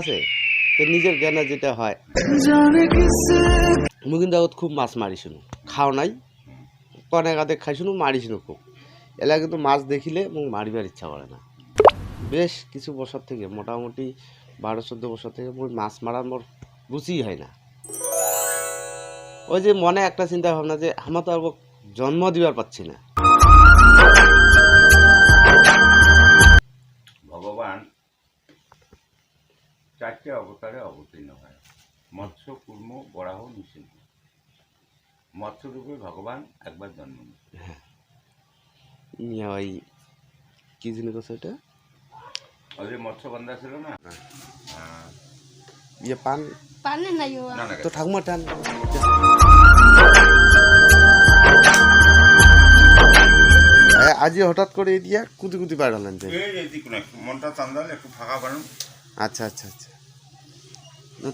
আছে, তো নিজের জ্ঞানে যেটা হয়। মুই কিন্তু আগত খুব মাছ মারিছিনু খাও নাই, কনে গাতে খাইছিনু মারিছিনু খুব। এলা কিন্তু মাছ দেখিলে মোক মারিবার ইচ্ছা করে না। বেশ কিছু বছর থেকে, মোটামুটি বারো, চোদ্দ বছর থেকে মই মাছ মারার মোর রুচি হয় না। ওই যে মনে একটা চিন্তা ভাবনা যে, আমার তো আর জন্ম দিবার পাচ্ছি না। চারটে অবতারে অবতীর্ণ হয়। মৎস্য কুর্ম বরাহ নৃসিংহ মৎস্যরূপে ভগবান একবার জন্ম নেয় ওই কি জিনিস আছে এটা ওই যে মৎস্যগন্ধা ছিল না? হ্যাঁ। ইয়ে পান? পানে নাই তো ঠাকুমা টান। এ, আজি হঠাৎ করে দিয়া কুদি কুদি পাঠালেন যে। এই যে দিক মনটা চান্দাল একটু ফাঁকা বানুন আচ্ছা আচ্ছা আচ্ছা।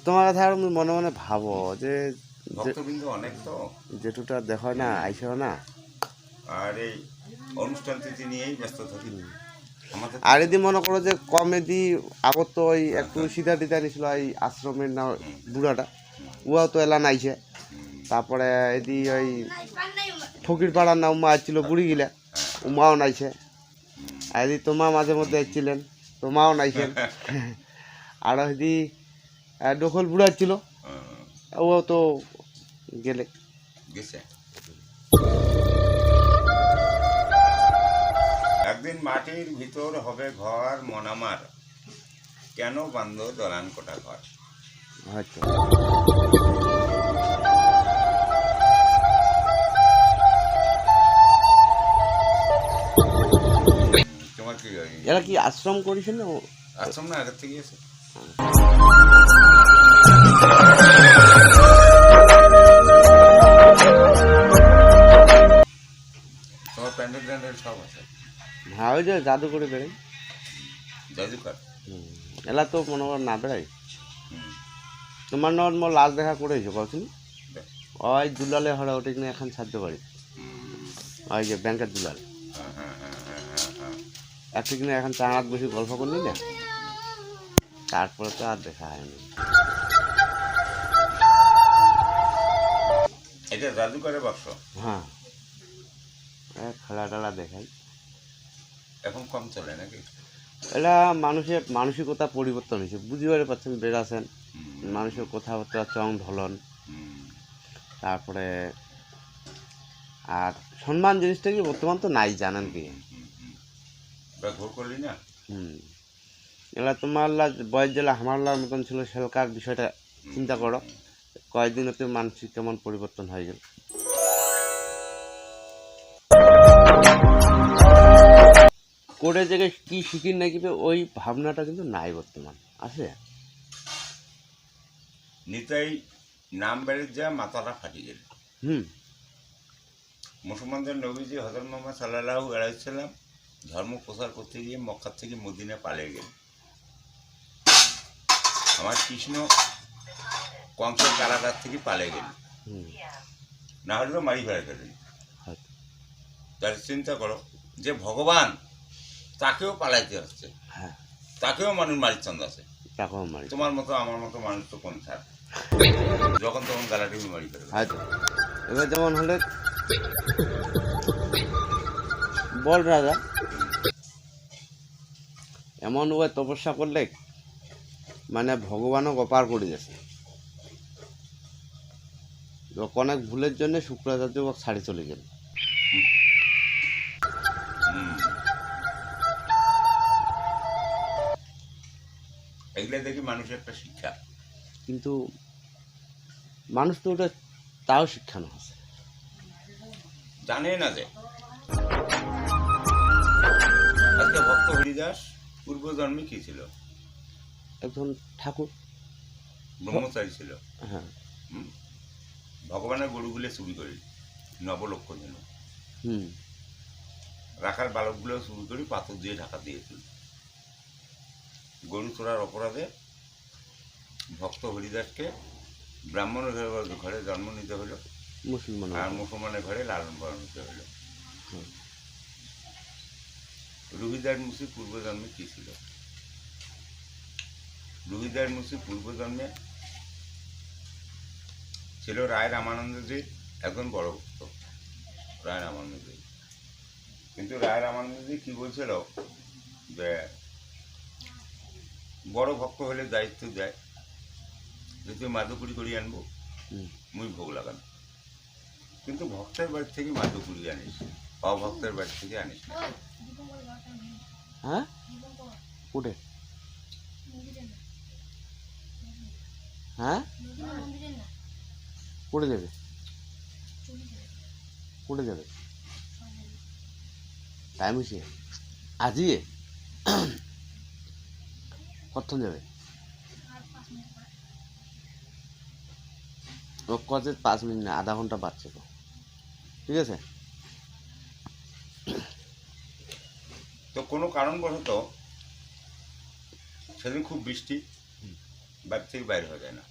তোমার কথা আর মনে মনে ভাবো যে ভক্তবৃন্দ অনেক তো। যেটুটা দেখো না আইসো না। আর এই অনুষ্ঠান তিথি নিয়েই ব্যস্ত থাকি। আর এদি মনে করো যে কমেডি আগত তো ওই একটু সিধা টিধা নিছিল এই আশ্রমের না বুড়াটা। উয়াও তো এলা নাইছে তারপরে এদি ওই ফকির পাড়ার না উমা। আসছিল বুড়ি গিলা। উমাও নাইছে। আর এদি তোমা মাঝে মধ্যে এসছিলেন। তোমাও নাইছেন। আর এদি আহ, দখল বুড়া ছিল ও তো গেলে। গেছে। একদিন মাটির ভিতর হবে ঘর মনামার। কেন বান্ধ দলান কোটা ঘর? হয়তো তোমার কি ওই এরা কি আশ্রম করেছে না ও- আশ্রম না আগের থেকে আছে। হ্যাঁ ওই যে জাদু করে জাদুকর হুম। এলা তো মনে কর না বেড়াই। তোমার নর মোর লাস্ট দেখা করেছ কখন। ওই দুলালে হরে ওটা কিনে এখন সাধ্য পারি। ওই যে ব্যাংকের দুলাল। হ্যাঁ, হ্যাঁ। একটা কিনে এখন চাঙাত বসে গল্প করলি না? তারপরে তো আর দেখা হয়নি। এটা জাদুকরের বাক্স। হ্যাঁ। খেলা টেলা দেখাই। এখন কম চলে নাকি? এটা মানুষের মানসিকতা পরিবর্তন হয়েছে। বুঝিবারে পাচ্ছেন বেড়াছেন মানুষের কথাবার্তা চং ঢলন তারপরে আর সম্মান জিনিসটা কি বর্তমান তো নাই জানেন কি? না? হুম। এলা তোমার বয়স জেলা আমার লার মতন ছিল সেলকার বিষয়টা চিন্তা করো। কয়েকদিনতে মানসিক কেমন পরিবর্তন হয়ে গেল। করে জায়গায় কি শিখির না কিবে ওই ভাবনাটা কিন্তু নাই বর্তমান। আছে? নিতাই নাম বেড়ে যা মাথাটা ফাটি গেল হুম। মুসলমানদের নবীজি হজরত মোহাম্মদ সাল্লাহ আলাইসাল্লাম ধর্ম প্রচার করতে গিয়ে মক্কার থেকে মদিনা পালিয়ে গেল আমার কৃষ্ণ কংসের কারাগার থেকে পালিয়ে গেল না হলেও মারি ফেলে গেলেন হয়তো। তাহলে চিন্তা করো যে ভগবান তাকেও পালাইতে হচ্ছে হ্যাঁ। তাকেও মানুষ মারিচ্ছন্দ আছে। তোমার মতো আমার মতো মানুষ তো কোন ছাড়? যখন তখন গালাটি মারি ফেলবে। হয়তো এবার যেমন হলে বল রাজা এমন ওই তপস্যা করলে মানে ভগবানও অপার করে যাচ্ছে অনেক ভুলের জন্য শুক্রাচার্য ছাড়ি চলে গেল। এগুলো দেখি মানুষের একটা শিক্ষা। কিন্তু মানুষ তো ওটা তাও শিক্ষানো আছে। জানে না যে। আজকে ভক্ত হরিদাস পূর্বজন্মে কি ছিল? একজন ঠাকুর। ব্রহ্মচারী ছিল হ্যাঁ। ভগবানের গরুগুলো চুরি করি নবলক্ষ যেন হুম রাখার বালকগুলো চুরি করি পাথর দিয়ে ঢাকা দিয়েছিল। গরু চোরার অপরাধে ভক্ত হরিদাসকে ব্রাহ্মণের ঘরে- ঘরে জন্ম নিতে হলো। মুসলমান আর মুসলমানের ঘরে লালন পালন হতে হলো। রুহিদার মুসি পূর্বজন্মে কি ছিল? রুহিদার মুসি পূর্বজন্মে ছিল রায় রামানন্দজির একজন বড় ভক্ত। রায় রামানন্দজি। কিন্তু রায় রামানন্দজি কি বলছিল? যে বড় ভক্ত হলে দায়িত্ব দেয়। যে তুই মাদুকুড়ি করিয়ে আনব মুই ভোগ লাগানো কিন্তু ভক্তের বাড়ি থেকে মাদুকুড়ি আনিস অভক্তের বাড়ি থেকে আনিস না। হ্যাঁ? হ্যাঁ? উঠে যাবে উঠে যাবে টাইম হয়েছে আজই কতক্ষণ যাবে কত পাঁচ মিনিট না, আধা ঘণ্টা বাড়ছে তো। ঠিক আছে? তো কোনো কারণবশত সেদিন খুব বৃষ্টি। বাড়ি থেকে বাইরে হয়ে যায় না।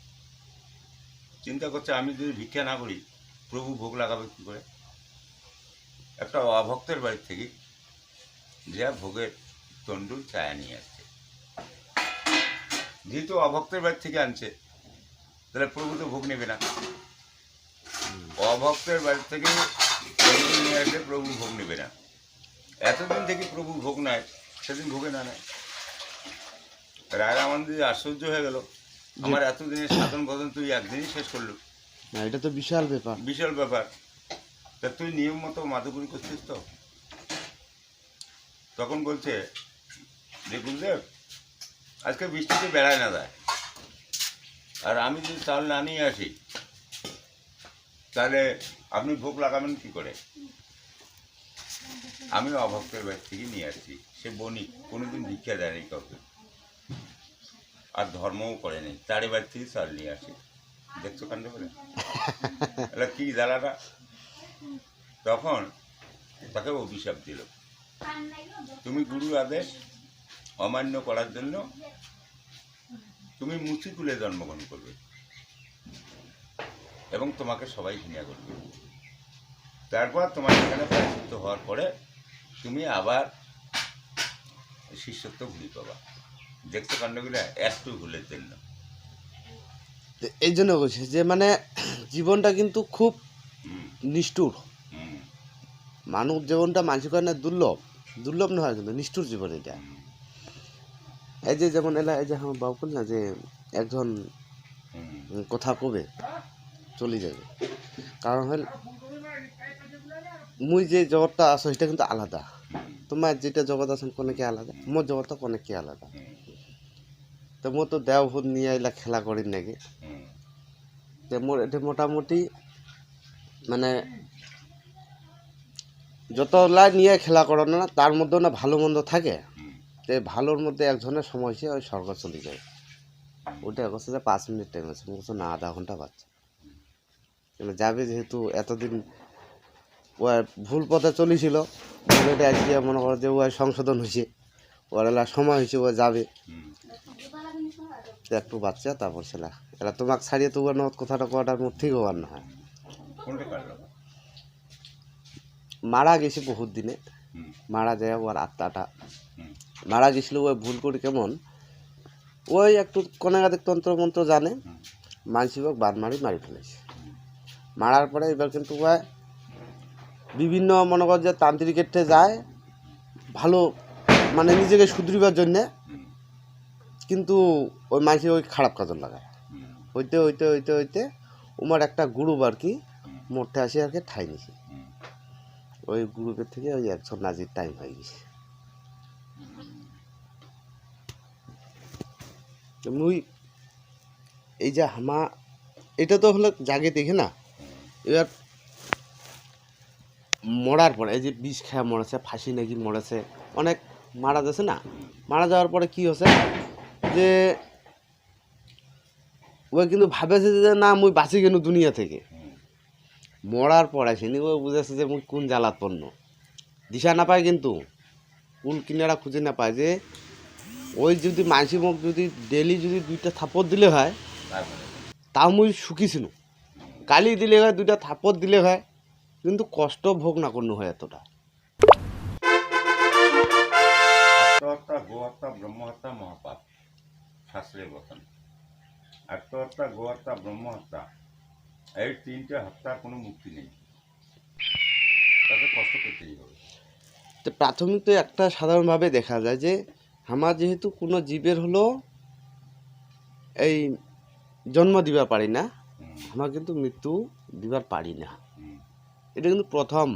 চিন্তা করছে আমি যদি ভিক্ষা না করি, প্রভু ভোগ লাগাবে কী করে? একটা অভক্তের বাড়ি থেকে যা ভোগের তন্ডুল ছায়া নিয়ে আসছে। যেহেতু অভক্তের বাড়ি থেকে আনছে, তাহলে প্রভু তো ভোগ নেবে না। অভক্তের বাড়ি থেকে নিয়ে আসলে প্রভু ভোগ নেবে না। এতদিন থেকে প্রভু ভোগ নেয়, সেদিন ভোগে না নেয়। রায় আমাদের আশ্চর্য হয়ে গেল। আমার এতদিনের সাধন বদন তুই একদিনই শেষ করল। না এটা তো বিশাল ব্যাপার। বিশাল ব্যাপার। তা তুই নিয়ম মতো মাধুগুরি করছিস তো? তখন বলছে যে গুরুদেব আজকে বৃষ্টিতে বেড়ায় না দেয় আর আমি যদি চাল না নিয়ে আসি তাহলে আপনি ভোগ লাগাবেন কি করে? আমি অভক্তের বাড়ি থেকে নিয়ে আসছি সে বণিক কোনোদিন ভিক্ষা দেয়নি কাউকে। আর ধর্মও করেনি তারই বাড়ি থেকে চাল নিয়ে আসি। দেখছ কাণ্ড করে এটা কি তখন তাকে অভিশাপ দিল। তুমি গুরু আদেশ অমান্য করার জন্য তুমি মুচিকুলে জন্মগ্রহণ করবে এবং তোমাকে সবাই ঘৃণা করবে। তারপর তোমার এখানে প্রায়শ্চিত্ত হওয়ার পরে তুমি আবার শিষ্যত্ব ঘুরি পাবা। দেখছ কাণ্ডগুলা একটু ভুলের জন্য এই জন্য বলছি যে মানে জীবনটা কিন্তু খুব নিষ্ঠুর। মানব জীবনটা মানসিক না দুর্লভ দুর্লভ নয় কিন্তু নিষ্ঠুর জীবন এটা। এই যে যেমন এলা এই যে আমার বাবু না যে একজন কথা কবে চলে যাবে। কারণ হল মুই যে জগৎটা আছো সেটা কিন্তু আলাদা। তোমার যেটা জগৎ আছেন কোনেকে আলাদা? মোর জগৎটা কোনেকে আলাদা? তো মোর তো দেও ভূত নিয়ে এলা খেলা করি নাকি। যে মোর এটা মোটামুটি মানে যতলা নিয়ে খেলা করো না তার মধ্যেও না ভালো মন্দ থাকে। তো ভালোর মধ্যে একজনের সময় হয়েছে ওই স্বর্গ চলে যায়। ওটা বলছে যে পাঁচ মিনিট টাইম আছে। বলছে না, আধা ঘণ্টা বাচ্চা এবার যাবে যেহেতু, এতদিন ও ভুল পথে চলেছিল। আজকে মনে করো যে ও সংশোধন হয়েছে ওর সময় হয়েছে ও যাবে। তো একটু বাচ্চা তারপর ছেলা এরা তোমাকে ছাড়িয়ে তো ওর কথাটা কোয়াটার মধ্যে থেকে ওর না হয়। মারা গেছে বহুত দিনে। মারা যায় ওর আত্মাটা। মারা গেছিল ওই ভুল করে কেমন? ওই একটু কনেগাদের তন্ত্র মন্ত্র জানে। হুম। মানসিক বাদ মারি মারি ফেলেছে মারার পরে এবার কিন্তু ওই বিভিন্ন মনে কর যে তান্ত্রিকের যায় ভালো মানে নিজেকে শুধরিবার জন্যে কিন্তু ওই মানসিক ওই খারাপ কাজল লাগায়। হইতে হইতে হইতে হইতে উমার একটা গ্রুপ আর কি মোটে আসে আর কি ঠাই নিছে। ওই গ্রুপের থেকে ওই একশো নাজির টাইম হয়ে গেছে। মুই এই যে হামা, এটা তো হলো জাগে দেখে না? এবার মরার পরে এই যে বিষ খায় মরেছে, ফাঁসি নাকি মরেছে, অনেক মারা যাচ্ছে না? মারা যাওয়ার পরে কি হচ্ছে যে ও কিন্তু ভাবেছে যে না, মুই বাঁচি গেল দুনিয়া থেকে। মরার পর আসেনি ও বুঝেছে যে মুই কোন জ্বালাত পণ্য। দিশা না পায় কিন্তু। কোন কিনারা খুঁজে না পায় যে, ওই যদি মানসি মুখ যদি ডেলি যদি দুইটা থাপড় দিলে হয়, তাও মুই ছিল কালি দিলে হয়, দুইটা থাপড় দিলে হয়, কিন্তু কষ্ট ভোগ না করতে হয় এতটা। ব্রহ্মহত্যা, মহাপাপ। শাস্ত্রের বচন আত্মহত্যা গোহত্যা ব্রহ্মহত্যা এই তিনটে হত্যার কোনো মুক্তি নেই। তাকে কষ্ট করতেই হবে। তো প্রাথমিক তো একটা সাধারণভাবে দেখা যায় যে আমার যেহেতু কোনো জীবের হলো এই জন্ম দিবার পারি না আমার কিন্তু মৃত্যু দিবার পারি না। এটা কিন্তু প্রথম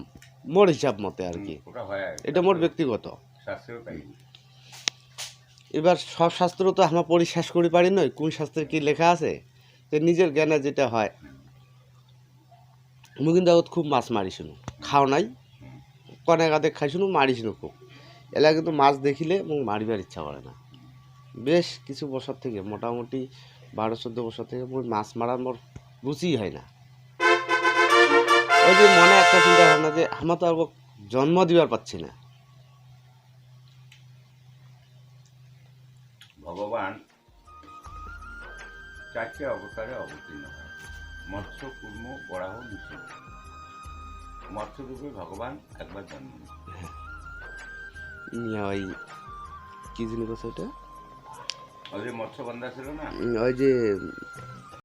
মোর হিসাব মতে আর কি। এটা মোর ব্যক্তিগত। এবার সব শাস্ত্র তো আমরা পরিশ্বাস করি, পারি নয়। কোন শাস্ত্রে কি লেখা আছে? যে নিজের জ্ঞানে যেটা হয়। আমি কিন্তু খুব মাছ মারি শুনো। খাও নাই। কনে গাদে খাই শুনো মারি শুনো খুব। এলা কিন্তু মাছ দেখিলে মোক মারিবার ইচ্ছা করে না। বেশ কিছু বছর থেকে, মোটামুটি বারো, চোদ্দ বছর থেকে মোর মাছ মারার মোর রুচি হয় না। ওই যে মনে একটা চিন্তা ভাবনা যে আমার তো আর জন্ম দিবার পাচ্ছি না। ভগবান চারটে অবতারে অবতীর্ণ হয়। মৎস্য কুর্ম বরাহ মৎস্য মৎস্যরূপে ভগবান একবার জন্ম ওই কি জিনিস ওটা? ওই যে মৎস্য বন্ধা ছিল না? ওই যে